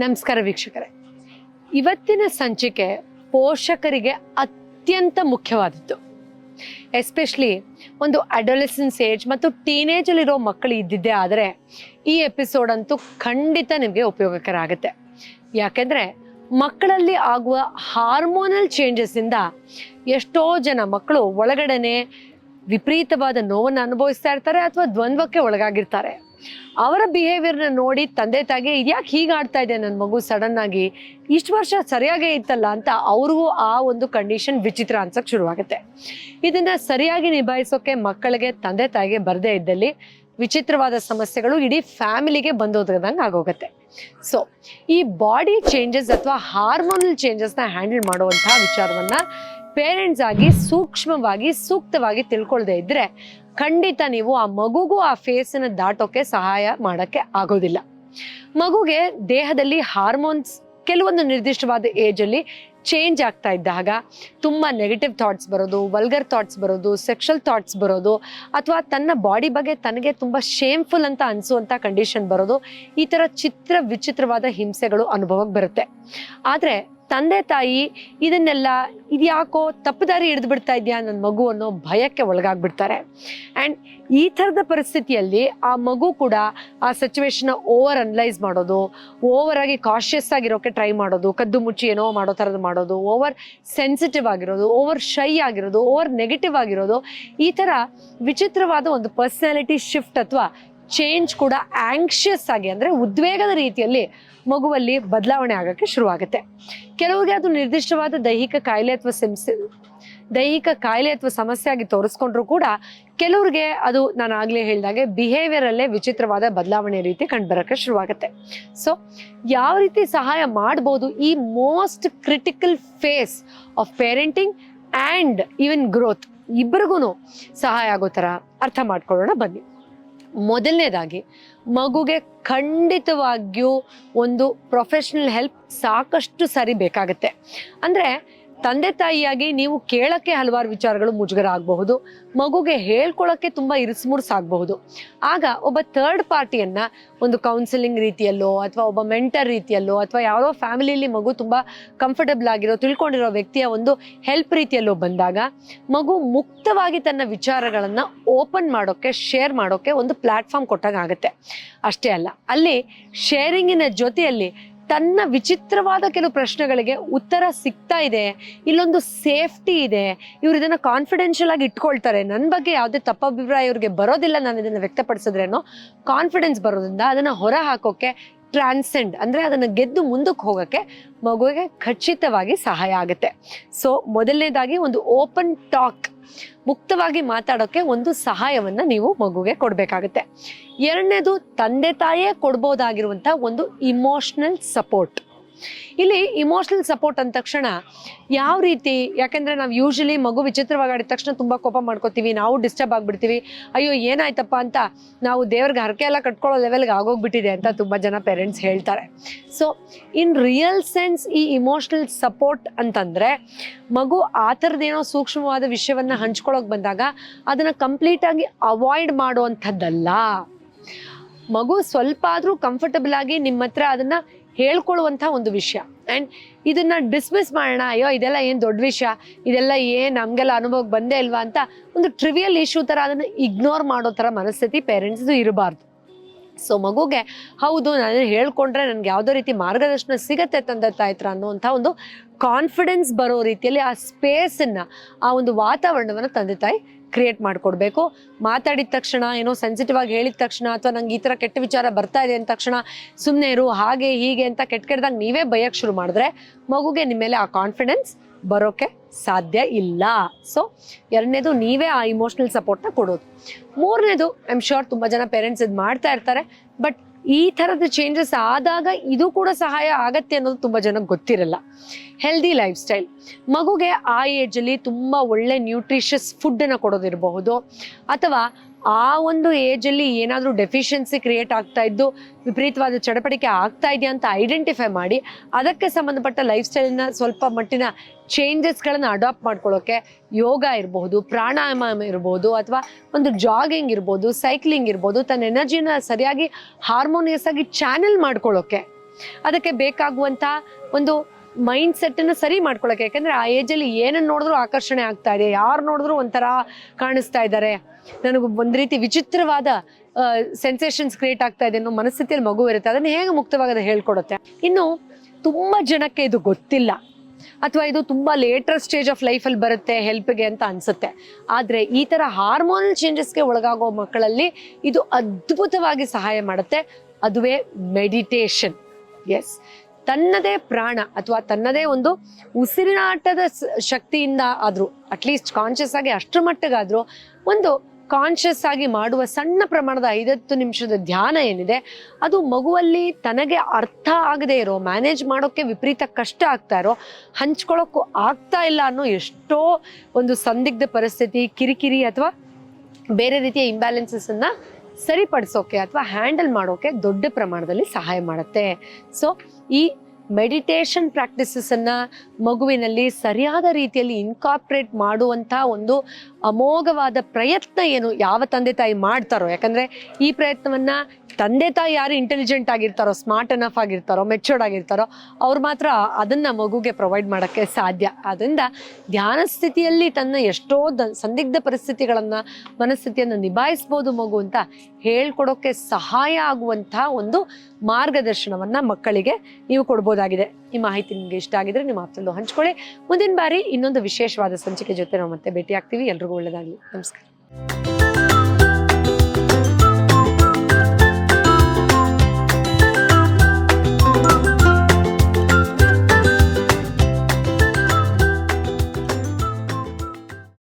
ನಮಸ್ಕಾರ ವೀಕ್ಷಕರೇ. ಇವತ್ತಿನ ಸಂಚಿಕೆ ಪೋಷಕರಿಗೆ ಅತ್ಯಂತ ಮುಖ್ಯವಾದದ್ದು. ಎಸ್ಪೆಷಲಿ ಒಂದು ಅಡೋಲೆಸೆನ್ಸ್ ಏಜ್ ಮತ್ತು ಟೀನೇಜಲ್ಲಿರೋ ಮಕ್ಕಳು ಇದ್ದಿದ್ದೇ ಆದರೆ ಈ ಎಪಿಸೋಡ್ ಅಂತೂ ಖಂಡಿತ ನಿಮಗೆ ಉಪಯೋಗಕರ ಆಗುತ್ತೆ ಯಾಕೆಂದರೆ ಮಕ್ಕಳಲ್ಲಿ ಆಗುವ ಹಾರ್ಮೋನಲ್ ಚೇಂಜಸ್ಸಿಂದ ಎಷ್ಟೋ ಜನ ಮಕ್ಕಳು ಒಳಗಡೆನೆ ವಿಪರೀತವಾದ ನೋವನ್ನು ಅನುಭವಿಸ್ತಾ ಇರ್ತಾರೆ ಅಥವಾ ದ್ವಂದ್ವಕ್ಕೆ ಒಳಗಾಗಿರ್ತಾರೆ. ಅವರ ಬಿಹೇವಿಯರ್ನ ನೋಡಿ ತಂದೆ ತಾಯಿಗೆ ಇದ್ಯಾಕೆ ಹೀಗೆ ಆಡ್ತಾ ಇದೆ ನನ್ನ ಮಗು ಸಡನ್ ಆಗಿ ಇಷ್ಟು ವರ್ಷ ಸರಿಯಾಗೇ ಇತ್ತಲ್ಲ ಅಂತ ಅವ್ರಿಗೂ ಆ ಒಂದು ಕಂಡೀಷನ್ ವಿಚಿತ್ರ ಅನ್ಸಕ್ ಶುರುವಾಗುತ್ತೆ. ಇದನ್ನ ಸರಿಯಾಗಿ ನಿಭಾಯಿಸೋಕೆ ಮಕ್ಕಳಿಗೆ, ತಂದೆ ತಾಯಿಗೆ ಬರದೇ ಇದ್ದಲ್ಲಿ ವಿಚಿತ್ರವಾದ ಸಮಸ್ಯೆಗಳು ಇಡೀ ಫ್ಯಾಮಿಲಿಗೆ ಬಂದೋದಂಗೆ ಆಗೋಗುತ್ತೆ. ಸೊ ಈ ಬಾಡಿ ಚೇಂಜಸ್ ಅಥವಾ ಹಾರ್ಮೋನಲ್ ಚೇಂಜಸ್ನ ಹ್ಯಾಂಡಲ್ ಮಾಡುವಂತಹ ವಿಚಾರವನ್ನ ಪೇರೆಂಟ್ಸ್ ಆಗಿ ಸೂಕ್ಷ್ಮವಾಗಿ, ಸೂಕ್ತವಾಗಿ ತಿಳ್ಕೊಳ್ದೇ ಇದ್ರೆ ಖಂಡಿತ ನೀವು ಆ ಮಗುಗೂ ಆ ಫೇಸನ್ನ ದಾಟೋಕೆ ಸಹಾಯ ಮಾಡಕ್ಕೆ ಆಗೋದಿಲ್ಲ. ಮಗುಗೆ ದೇಹದಲ್ಲಿ ಹಾರ್ಮೋನ್ಸ್ ಕೆಲವೊಂದು ನಿರ್ದಿಷ್ಟವಾದ ಏಜ್ ಅಲ್ಲಿ ಚೇಂಜ್ ಆಗ್ತಾ ಇದ್ದಾಗ ತುಂಬ ನೆಗೆಟಿವ್ ಥಾಟ್ಸ್ ಬರೋದು ವಲ್ಗರ್ ಥಾಟ್ಸ್ ಬರೋದು ಸೆಕ್ಷುವಲ್ ಥಾಟ್ಸ್ ಬರೋದು, ಅಥವಾ ತನ್ನ ಬಾಡಿ ಬಗ್ಗೆ ತನಗೆ ತುಂಬ ಶೇಮ್ಫುಲ್ ಅಂತ ಅನಿಸುವಂಥ ಕಂಡೀಷನ್ ಬರೋದು, ಈ ಥರ ಚಿತ್ರ ವಿಚಿತ್ರವಾದ ಹಿಂಸೆಗಳು ಅನುಭವಕ್ಕೆ ಬರುತ್ತೆ. ಆದರೆ ತಂದೆ ತಾಯಿ ಇದನ್ನೆಲ್ಲ ಇದ್ಯಾಕೋ ತಪ್ಪು ದಾರಿ ಹಿಡಿದು ಬಿಡ್ತಾ ಇದೆಯಾ ನನ್ನ ಮಗು ಅನ್ನೋ ಭಯಕ್ಕೆ ಒಳಗಾಗ್ಬಿಡ್ತಾರೆ. ಆ್ಯಂಡ್ ಈ ಥರದ ಪರಿಸ್ಥಿತಿಯಲ್ಲಿ ಆ ಮಗು ಕೂಡ ಆ ಸಿಚುವೇಶನ್ನ ಓವರ್ ಅನಲೈಸ್ ಮಾಡೋದು ಓವರ್ ಆಗಿ ಕಾಶಿಯಸ್ ಆಗಿರೋಕೆ ಟ್ರೈ ಮಾಡೋದು, ಕದ್ದು ಮುಚ್ಚಿ ಏನೋ ಮಾಡೋ ಥರದ್ದು ಮಾಡೋದು ಓವರ್ ಸೆನ್ಸಿಟಿವ್ ಆಗಿರೋದು ಓವರ್ ಶೈ ಆಗಿರೋದು ಓವರ್ ನೆಗೆಟಿವ್ ಆಗಿರೋದು, ಈ ಥರ ವಿಚಿತ್ರವಾದ ಒಂದು ಪರ್ಸನಾಲಿಟಿ ಶಿಫ್ಟ್ ಅಥವಾ ಚೇಂಜ್ ಕೂಡ ಆಂಕ್ಷಿಯಸ್ ಆಗಿ ಅಂದರೆ ಉದ್ವೇಗದ ರೀತಿಯಲ್ಲಿ ಮಗುವಲ್ಲಿ ಬದಲಾವಣೆ ಆಗೋಕ್ಕೆ ಶುರುವಾಗುತ್ತೆ. ಕೆಲವರಿಗೆ ಅದು ನಿರ್ದಿಷ್ಟವಾದ ದೈಹಿಕ ಕಾಯಿಲೆ ಅಥವಾ ಸಿಮ್ಸೆ ದೈಹಿಕ ಕಾಯಿಲೆ ಅಥವಾ ಸಮಸ್ಯೆ ಆಗಿ ತೋರಿಸ್ಕೊಂಡ್ರು ಕೂಡ ಕೆಲವ್ರಿಗೆ ಅದು ನಾನು ಆಗಲೇ ಹೇಳಿದಾಗೆ ಬಿಹೇವಿಯರ್ ಅಲ್ಲೇ ವಿಚಿತ್ರವಾದ ಬದಲಾವಣೆ ರೀತಿ ಕಂಡುಬರಕ್ಕೆ ಶುರುವಾಗುತ್ತೆ. ಸೊ ಯಾವ ರೀತಿ ಸಹಾಯ ಮಾಡ್ಬೋದು ಈ most critical phase of parenting and even growth ಇಬ್ಬರಿಗೂ ಸಹಾಯ ಆಗೋ ಥರ ಅರ್ಥ ಮಾಡ್ಕೊಳ್ಳೋಣ ಬನ್ನಿ. ಮೊದಲನೇದಾಗಿ ಮಗುಗೆ ಖಂಡಿತವಾಗಿಯೂ ಒಂದು ಪ್ರೊಫೆಷ್ನಲ್ ಹೆಲ್ಪ್ ಸಾಕಷ್ಟು ಸರಿ ಬೇಕಾಗುತ್ತೆ. ಅಂದರೆ ತಂದೆ ತಾಯಿಯಾಗಿ ನೀವು ಕೇಳಕ್ಕೆ ಹಲವಾರು ವಿಚಾರಗಳು ಮುಜುಗರ ಆಗಬಹುದು ಮಗುಗೆ ಹೇಳ್ಕೊಳ್ಳೋಕ್ಕೆ ತುಂಬ ಇರಿಸ್ಮುರ್ಸ್ ಆಗಬಹುದು. ಆಗ ಒಬ್ಬ ಥರ್ಡ್ ಪಾರ್ಟಿಯನ್ನ ಒಂದು ಕೌನ್ಸಿಲಿಂಗ್ ರೀತಿಯಲ್ಲೋ ಅಥವಾ ಒಬ್ಬ ಮೆಂಟರ್ ರೀತಿಯಲ್ಲೋ ಅಥವಾ ಯಾವುದೋ ಫ್ಯಾಮಿಲಿಯಲ್ಲಿ ಮಗು ತುಂಬ ಕಂಫರ್ಟಬಲ್ ಆಗಿರೋ, ತಿಳ್ಕೊಂಡಿರೋ ವ್ಯಕ್ತಿಯ ಒಂದು ಹೆಲ್ಪ್ ರೀತಿಯಲ್ಲೋ ಬಂದಾಗ ಮಗು ಮುಕ್ತವಾಗಿ ತನ್ನ ವಿಚಾರಗಳನ್ನು ಓಪನ್ ಮಾಡೋಕ್ಕೆ ಶೇರ್ ಮಾಡೋಕೆ ಒಂದು ಪ್ಲಾಟ್ಫಾರ್ಮ್ ಕೊಟ್ಟಾಗ ಆಗುತ್ತೆ. ಅಷ್ಟೇ ಅಲ್ಲ, ಅಲ್ಲಿ ಶೇರಿಂಗಿನ ಜೊತೆಯಲ್ಲಿ ತನ್ನ ವಿಚಿತ್ರವಾದ ಕೆಲವು ಪ್ರಶ್ನೆಗಳಿಗೆ ಉತ್ತರ ಸಿಗ್ತಾ ಇದೆ, ಇಲ್ಲೊಂದು ಸೇಫ್ಟಿ ಇದೆ, ಇವ್ರು ಇದನ್ನ ಕಾನ್ಫಿಡೆನ್ಷಿಯಲ್ ಆಗಿ ಇಟ್ಕೊಳ್ತಾರೆ. ನನ್ನ ಬಗ್ಗೆ ಯಾವುದೇ ತಪ್ಪಭಿಪ್ರಾಯ ಇವ್ರಿಗೆ ಬರೋದಿಲ್ಲ ನಾನು ಇದನ್ನ ವ್ಯಕ್ತಪಡಿಸಿದ್ರೇನೋ ಕಾನ್ಫಿಡೆನ್ಸ್ ಬರೋದ್ರಿಂದ ಅದನ್ನ ಹೊರ ಹಾಕೋಕೆ ಟ್ರಾನ್ಸೆಂಡ್ ಅಂದ್ರೆ ಅದನ್ನು ಗೆದ್ದು ಮುಂದಕ್ಕೆ ಹೋಗಕ್ಕೆ ಮಗುವಿಗೆ ಖಚಿತವಾಗಿ ಸಹಾಯ ಆಗುತ್ತೆ. ಸೊ ಮೊದಲನೇದಾಗಿ ಒಂದು ಓಪನ್ ಟಾಕ್ ಮುಕ್ತವಾಗಿ ಮಾತಾಡೋಕೆ ಒಂದು ಸಹಾಯವನ್ನ ನೀವು ಮಗುಗೆ ಕೊಡಬೇಕಾಗುತ್ತೆ. ಎರಡನೇದು ತಂದೆ ತಾಯಿಯೇ ಕೊಡ್ಬೋದಾಗಿರುವಂಥ ಒಂದು ಇಮೋಷ್ನಲ್ ಸಪೋರ್ಟ್ ಇಲ್ಲಿ ಇಮೋಷ್ನಲ್ ಸಪೋರ್ಟ್ ಅಂದ ತಕ್ಷಣ ಯಾವ ರೀತಿ, ಯಾಕೆಂದ್ರೆ ನಾವು ಯೂಶಲಿ ಮಗು ವಿಚಿತ್ರವಾಗಿ ಆಡಿದ ತಕ್ಷಣ ತುಂಬಾ ಕೋಪ ಮಾಡ್ಕೋತೀವಿ, ನಾವು ಡಿಸ್ಟರ್ಬ್ ಆಗ್ಬಿಡ್ತೀವಿ, ಅಯ್ಯೋ ಏನಾಯ್ತಪ್ಪ ಅಂತ ನಾವು ದೇವ್ರಿಗೆ ಹರಕೆ ಎಲ್ಲ ಕಟ್ಕೊಳ್ಳೋ ಲೆವೆಲ್ಗೆ ಆಗೋಗ್ಬಿಟ್ಟಿದೆ ಅಂತ ತುಂಬಾ ಜನ ಪೇರೆಂಟ್ಸ್ ಹೇಳ್ತಾರೆ. ಸೊ ಇನ್ ರಿಯಲ್ ಸೆನ್ಸ್ ಈ ಇಮೋಷ್ನಲ್ ಸಪೋರ್ಟ್ ಅಂತಂದ್ರೆ ಮಗು ಆ ಥರದ್ದೇನೋ ಸೂಕ್ಷ್ಮವಾದ ವಿಷಯವನ್ನ ಹಂಚ್ಕೊಳ್ಳೋಕೆ ಬಂದಾಗ ಅದನ್ನ ಕಂಪ್ಲೀಟ್ ಆಗಿ ಅವಾಯ್ಡ್ ಮಾಡುವಂಥದ್ದಲ್ಲ. ಮಗು ಸ್ವಲ್ಪ ಆದ್ರೂ ಕಂಫರ್ಟಬಲ್ ಆಗಿ ನಿಮ್ಮ ಹತ್ರ ಅದನ್ನ ಹೇಳ್ಕೊಳ್ಳುವಂಥ ಒಂದು ವಿಷಯ. ಆ್ಯಂಡ್ ಇದನ್ನು ಡಿಸ್ಮಿಸ್ ಮಾಡೋಣ, ಅಯ್ಯೋ, ಇದೆಲ್ಲ ಏನು ದೊಡ್ಡ ವಿಷಯ? ಇದೆಲ್ಲ ಏನು ನಮಗೆಲ್ಲ ಅನುಭವಕ್ಕೆ ಬಂದೇ ಇಲ್ವಾ ಅಂತ ಒಂದು ಟ್ರಿವಿಯಲ್ ಇಶ್ಯೂ ಥರ ಅದನ್ನು ಇಗ್ನೋರ್ ಮಾಡೋ ಥರ ಮನಸ್ಥಿತಿ ಪೇರೆಂಟ್ಸ್ದು ಇರಬಾರ್ದು. ಸೊ ಮಗುಗೆ ಹೌದು ನಾನು ಹೇಳ್ಕೊಂಡ್ರೆ ನನಗೆ ಯಾವುದೋ ರೀತಿ ಮಾರ್ಗದರ್ಶನ ಸಿಗತ್ತೆ ತಂದೆ ತಾಯ್ತ್ರ ಅನ್ನುವಂಥ ಒಂದು ಕಾನ್ಫಿಡೆನ್ಸ್ ಬರೋ ರೀತಿಯಲ್ಲಿ ಆ ಸ್ಪೇಸನ್ನು ಆ ಒಂದು ವಾತಾವರಣವನ್ನು ತಂದೆ ತಾಯಿ ಕ್ರಿಯೇಟ್ ಮಾಡಿಕೊಡ್ಬೇಕು. ಮಾತಾಡಿದ ತಕ್ಷಣ, ಏನೋ ಸೆನ್ಸಿಟಿವ್ ಆಗಿ ಹೇಳಿದ ತಕ್ಷಣ ಅಥವಾ ನಂಗೆ ಈ ಥರ ಕೆಟ್ಟ ವಿಚಾರ ಬರ್ತಾ ಇದೆ ಅಂದ ತಕ್ಷಣ ಸುಮ್ಮನೆ ಇರು, ಹಾಗೆ, ಹೀಗೆ ಅಂತ ಕೆಟ್ಟ ಕೆಟ್ಟದಾಗ ನೀವೇ ಬಯಕ್ಕೆ ಶುರು ಮಾಡಿದ್ರೆ ಮಗುಗೆ ನಿಮ್ಮ ಮೇಲೆ ಆ ಕಾನ್ಫಿಡೆನ್ಸ್ ಬರೋಕೆ ಸಾಧ್ಯ ಇಲ್ಲ. ಸೊ ಎರಡನೇದು ನೀವೇ ಆ ಇಮೋಷ್ನಲ್ ಸಪೋರ್ಟ್ನ ಕೊಡೋದು. ಮೂರನೇದು ಐ ಆಮ್ ಶ್ಯೂರ್ ತುಂಬ ಜನ ಪೇರೆಂಟ್ಸ್ ಇದು ಮಾಡ್ತಾ ಇರ್ತಾರೆ ಬಟ್ ಈ ಥರದ ಚೇಂಜಸ್ ಆದಾಗ ಇದು ಕೂಡ ಸಹಾಯ ಆಗತ್ತೆ ಅನ್ನೋದು ತುಂಬ ಜನಕ್ಕೆ ಗೊತ್ತಿರಲ್ಲ. ಹೆಲ್ದಿ ಲೈಫ್ ಸ್ಟೈಲ್ ಮಗುಗೆ ಆ ಏಜಲ್ಲಿ ತುಂಬ ಒಳ್ಳೆ ನ್ಯೂಟ್ರಿಷಸ್ ಫುಡ್ಡನ್ನು ಕೊಡೋದಿರಬಹುದು. ಅಥವಾ ಆ ಒಂದು ಏಜಲ್ಲಿ ಏನಾದರೂ ಡೆಫಿಷಿಯನ್ಸಿ ಕ್ರಿಯೇಟ್ ಆಗ್ತಾ ಇದ್ದು, ವಿಪರೀತವಾದ ಚಡಪಡಿಕೆ ಆಗ್ತಾ ಇದೆಯಾ ಅಂತ ಐಡೆಂಟಿಫೈ ಮಾಡಿ, ಅದಕ್ಕೆ ಸಂಬಂಧಪಟ್ಟ ಲೈಫ್ ಸ್ಟೈಲ್ನ ಸ್ವಲ್ಪ ಮಟ್ಟಿನ ಚೇಂಜಸ್ಗಳನ್ನು ಅಡಾಪ್ಟ್ ಮಾಡ್ಕೊಳ್ಳೋಕೆ ಯೋಗ ಇರಬಹುದು ಪ್ರಾಣಾಯಾಮ ಇರ್ಬೋದು, ಅಥವಾ ಒಂದು ಜಾಗಿಂಗ್ ಇರ್ಬೋದು ಸೈಕ್ಲಿಂಗ್ ಇರ್ಬೋದು, ತನ್ನ ಎನರ್ಜಿನ ಸರಿಯಾಗಿ ಹಾರ್ಮೋನಿಯಸ್ ಆಗಿ ಚಾನೆಲ್ ಮಾಡ್ಕೊಳ್ಳೋಕೆ ಅದಕ್ಕೆ ಬೇಕಾಗುವಂತ ಒಂದು ಮೈಂಡ್ ಸೆಟ್ ಅನ್ನು ಸರಿ ಮಾಡ್ಕೊಳಕ್ಕೆ. ಯಾಕಂದ್ರೆ ಆ ಏಜ್ ಅಲ್ಲಿ ಏನನ್ನ ನೋಡಿದ್ರು ಆಕರ್ಷಣೆ ಆಗ್ತಾ ಇದೆ. ಯಾರು ನೋಡಿದ್ರು ಒಂಥರ ಕಾಣಿಸ್ತಾ ಇದ್ದಾರೆ. ನನಗೆ ಒಂದು ರೀತಿ ವಿಚಿತ್ರವಾದ ಸೆನ್ಸೇಷನ್ಸ್ ಕ್ರಿಯೇಟ್ ಆಗ್ತಾ ಇದೆ ಅನ್ನೋ ಮನಸ್ಥಿತಿಯಲ್ಲಿ ಮಗು ಇರುತ್ತೆ. ಅದನ್ನ ಹೇಗೆ ಮುಕ್ತವಾಗಿ ಅದು ಹೇಳ್ಕೊಡುತ್ತೆ? ಇನ್ನು ತುಂಬಾ ಜನಕ್ಕೆ ಇದು ಗೊತ್ತಿಲ್ಲ. ಅಥವಾ ಇದು ತುಂಬಾ ಲೇಟರ್ ಸ್ಟೇಜ್ ಆಫ್ ಲೈಫಲ್ಲಿ ಬರುತ್ತೆ ಹೆಲ್ಪ್ಗೆ ಅಂತ ಅನ್ಸುತ್ತೆ. ಆದ್ರೆ ಈ ತರ ಹಾರ್ಮೋನಲ್ ಚೇಂಜಸ್ಗೆ ಒಳಗಾಗೋ ಮಕ್ಕಳಲ್ಲಿ ಇದು ಅದ್ಭುತವಾಗಿ ಸಹಾಯ ಮಾಡುತ್ತೆ. ಅದುವೇ ಮೆಡಿಟೇಷನ್ ಎಸ್ ತನ್ನದೇ ಪ್ರಾಣ ಅಥವಾ ತನ್ನದೇ ಒಂದು ಉಸಿರಿನಾಟದ ಶಕ್ತಿಯಿಂದ ಆದರೂ ಅಟ್ಲೀಸ್ಟ್ ಕಾನ್ಷಿಯಸ್ ಆಗಿ ಅಷ್ಟರ ಮಟ್ಟಿಗಾದರೂ, ಒಂದು ಕಾನ್ಷಿಯಸ್ ಆಗಿ ಮಾಡುವ ಸಣ್ಣ ಪ್ರಮಾಣದ ಐದತ್ತು ನಿಮಿಷದ ಧ್ಯಾನ ಏನಿದೆ, ಅದು ಮಗುವಲ್ಲಿ ತನಗೆ ಅರ್ಥ ಆಗದೆ ಇರೋ ಮ್ಯಾನೇಜ್ ಮಾಡೋಕ್ಕೆ ವಿಪರೀತ ಕಷ್ಟ ಆಗ್ತಾ ಇರೋ, ಹಂಚ್ಕೊಳ್ಳೋಕ್ಕೂ ಆಗ್ತಾ ಇಲ್ಲ ಅನ್ನೋ ಎಷ್ಟೋ ಒಂದು ಸಂದಿಗ್ಧ ಪರಿಸ್ಥಿತಿ, ಕಿರಿಕಿರಿ ಅಥವಾ ಬೇರೆ ರೀತಿಯ ಇಂಬ್ಯಾಲೆನ್ಸಸ್ ಅನ್ನ ಸರಿಪಡಿಸೋಕೆ ಅಥವಾ ಹ್ಯಾಂಡಲ್ ಮಾಡೋಕೆ ದೊಡ್ಡ ಪ್ರಮಾಣದಲ್ಲಿ ಸಹಾಯ ಮಾಡುತ್ತೆ. ಸೊ ಈ ಮೆಡಿಟೇಷನ್ ಪ್ರಾಕ್ಟೀಸಸ್ ಅನ್ನ ಮಗುವಿನಲ್ಲಿ ಸರಿಯಾದ ರೀತಿಯಲ್ಲಿ ಇನ್ಕಾರ್ಪೊರೇಟ್ ಮಾಡುವಂತ ಒಂದು ಅಮೋಘವಾದ ಪ್ರಯತ್ನ ಏನು ಯಾವ ತಂದೆ ತಾಯಿ ಮಾಡ್ತಾರೋ? ಯಾಕಂದ್ರೆ ಈ ಪ್ರಯತ್ನವನ್ನ ತಂದೆ ತಾಯಿ ಯಾರು ಇಂಟೆಲಿಜೆಂಟ್ ಆಗಿರ್ತಾರೋ ಸ್ಮಾರ್ಟ್ ಅನಫ್ ಆಗಿರ್ತಾರೋ ಮೆಚೂರ್ಡ್ ಆಗಿರ್ತಾರೋ, ಅವ್ರು ಮಾತ್ರ ಅದನ್ನ ಮಗುಗೆ ಪ್ರೊವೈಡ್ ಮಾಡೋಕ್ಕೆ ಸಾಧ್ಯ. ಅದರಿಂದ ಧ್ಯಾನ ಸ್ಥಿತಿಯಲ್ಲಿ ತನ್ನ ಎಷ್ಟೋ ಸಂದಿಗ್ಧ ಪರಿಸ್ಥಿತಿಗಳನ್ನ, ಮನಸ್ಥಿತಿಯನ್ನು ನಿಭಾಯಿಸ್ಬೋದು ಮಗು ಅಂತ ಹೇಳ್ಕೊಡೋಕ್ಕೆ ಸಹಾಯ ಆಗುವಂತಹ ಒಂದು ಮಾರ್ಗದರ್ಶನವನ್ನ ಮಕ್ಕಳಿಗೆ ನೀವು ಕೊಡ್ಬೋದಾಗಿದೆ. ಈ ಮಾಹಿತಿ ನಿಮ್ಗೆ ಇಷ್ಟ ಆಗಿದ್ರೆ ನಿಮ್ಮ ಆಪ್ತಲ್ಲೂ ಹಂಚ್ಕೊಳ್ಳಿ. ಮುಂದಿನ ಬಾರಿ ಇನ್ನೊಂದು ವಿಶೇಷವಾದ ಸಂಚಿಕೆ ಜೊತೆ ನಾವು ಮತ್ತೆ ಭೇಟಿ ಆಗ್ತೀವಿ ಎಲ್ರಿಗೂ ಒಳ್ಳೆಯದಾಗಲಿ ನಮಸ್ಕಾರ.